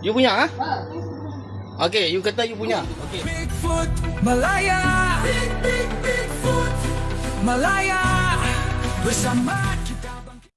You punya ah? Ha. Okay, you kata you punya. Okay. Bigfoot Malaya Big, big, Bigfoot Malaya Bersama kita bangkit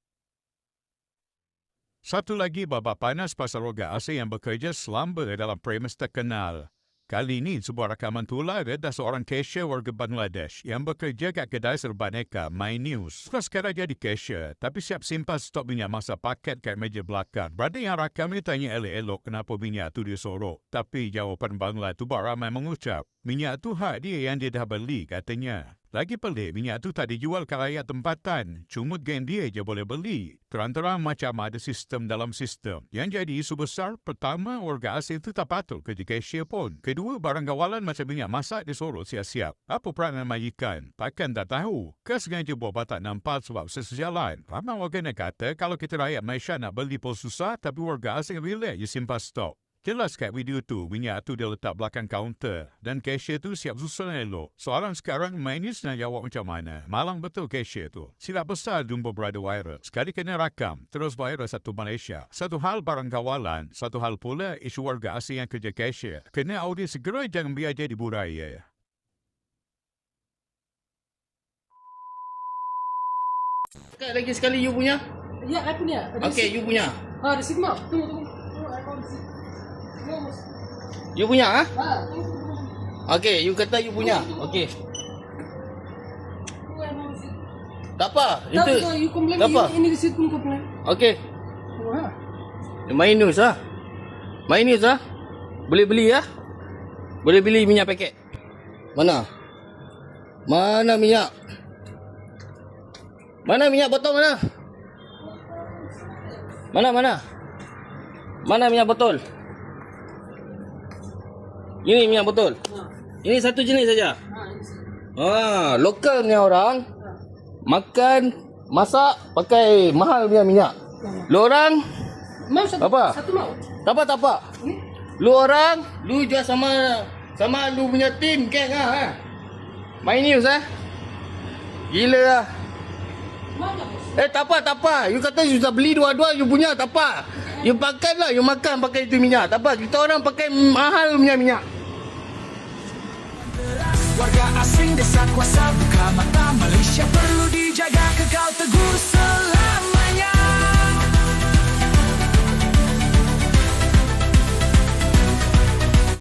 Satu lagi babak panas pasal roga asing yang bekerja selamba dalam premis terkenal. Kali ini sebuah rakaman tular ada seorang cashier warga Bangladesh yang bekerja kat kedai serban Eka, My News. Suka sekarang jadi cashier tapi siap simpan stok minyak masa paket kat meja belakang. Berada yang rakam ni tanya elok-elok kenapa minyak tu dia sorok. Tapi jawapan Bangla tu buat ramai mengucap, minyak tu hak dia yang dia dah beli katanya. Lagi pelik, minyak tu tak dijual ke rakyat tempatan. Cuma geng dia je boleh beli. Terang-terang macam ada sistem dalam sistem. Yang jadi isu besar, pertama, warga asing tu tak patut kerja cashier pun. Kedua, barang gawalan macam minyak masak disuruh siap-siap. Apa peranan majikan? Pakan tak tahu. Ke sengaja buat batak nampak sebab sesejalan. Ramai warga nak kata kalau kita rakyat Malaysia nak beli pun susah, tapi warga asing relax je simpan stok. Jelas kat video tu, minyak tu dia letak belakang kaunter dan cashier tu siap susun elok. Soalan sekarang, Mainis nak jawab macam mana? Malang betul cashier tu. Silap besar jumpa berada viral. Sekali kena rakam, terus viral satu Malaysia. Satu hal barang kawalan, satu hal pula isu warga asing yang kerja cashier. Kena audit segera jangan biar jadi budaya. Kat lagi sekali you punya. Ya, aku ni. Okay, you punya. Ha, receipt mak. Tunggu, tunggu. Tunggu, I want receipt. You punya ah? Ha. Okay, you kata you punya. Okay. Tak apa. Tak, Itu. tak, you complain. Tak apa. Ini, receipt pun complain. Okay. Ha. Main news ah. Main news ah. Boleh beli ah. Boleh beli minyak paket. Mana? Mana minyak? Mana minyak botol mana? Mana mana? Mana minyak botol? Ini minyak botol. Ha. Ini satu jenis saja. Ha. Ah, lokal punya orang makan masak pakai mahal punya minyak. Lu orang Mau satu. Apa? Satu mau. tak apa tak apa. Ni. Lu orang lu jual sama sama lu punya tim geng ah. Ha? Main news ah. Gila ah. Bos? Eh tak apa tak apa. You kata you sudah beli dua-dua you punya tak apa. You pakai lah you makan pakai itu minyak. Tak apa kita orang pakai mahal punya minyak. Warga asing desa kuasa buka mata